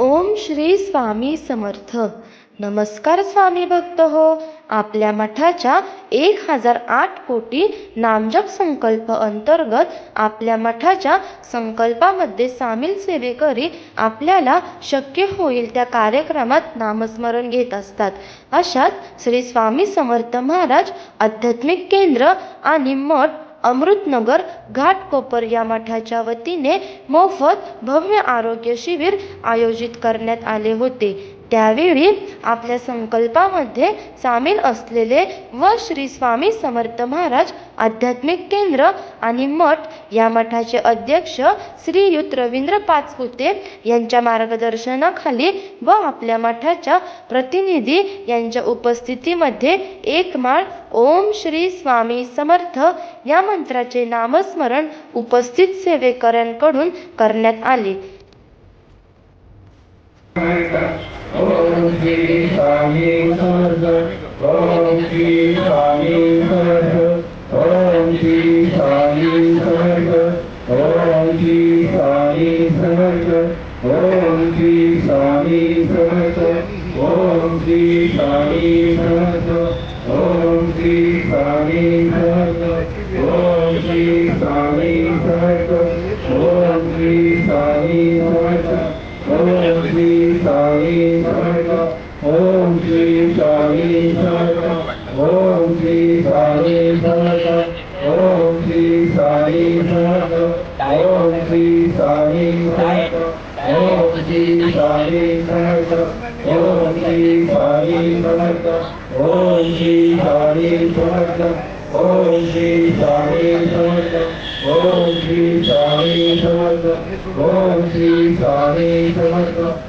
ओम श्री स्वामी समर्थ. नमस्कार स्वामी भक्त हो. आपल्या मठाच्या एक हजार आठ कोटी नामजप संकल्प अंतर्गत आपल्या मठाच्या संकल्पामध्ये सामील सेवेकरी आपल्याला शक्य होईल त्या कार्यक्रमात नामस्मरण घेत असतात. अशात श्री स्वामी समर्थ महाराज आध्यात्मिक केंद्र आणि मठ अमृतनगर घाटकोपर या मठाच्या वतीने मोफत भव्य आरोग्य शिबिर आयोजित करण्यात आले होते. त्यावेळी आपल्या संकल्पामध्ये सामील असलेले व श्री स्वामी समर्थ महाराज आध्यात्मिक केंद्र आणि मठ या मठाचे अध्यक्ष श्रीयुत रवींद्र पाचपुते यांच्या मार्गदर्शनाखाली व आपल्या मठाच्या प्रतिनिधी यांच्या उपस्थितीमध्ये एक माळ ओम श्री स्वामी समर्थ या मंत्राचे नामस्मरण उपस्थित सेवेकऱ्यांकडून करण्यात आले. ओम श्री स्वामी समर्थ ओम श्री स्वामी समर्थ ओम श्री स्वामी समर्थ ओम श्री स्वामी समर्थ ओम श्री स्वामी समर्थ ओम श्री स्वामी समर्थ ओम श्री श्री स्वामी समर्थ ओम श्री स्वामी समर्थ ओम श्री स्वामी समर्थ ओम श्री स्वामी समर्थ ओम श्री स्वामी समर्थ ओम श्री स्वामी समर्थ ओम श्री स्वामी समर्थ ओम श्री स्वामी समर्थ ओम श्री स्वामी समर्थ ओम श्री स्वामी समर्थ ओम श्री स्वामी समर्थ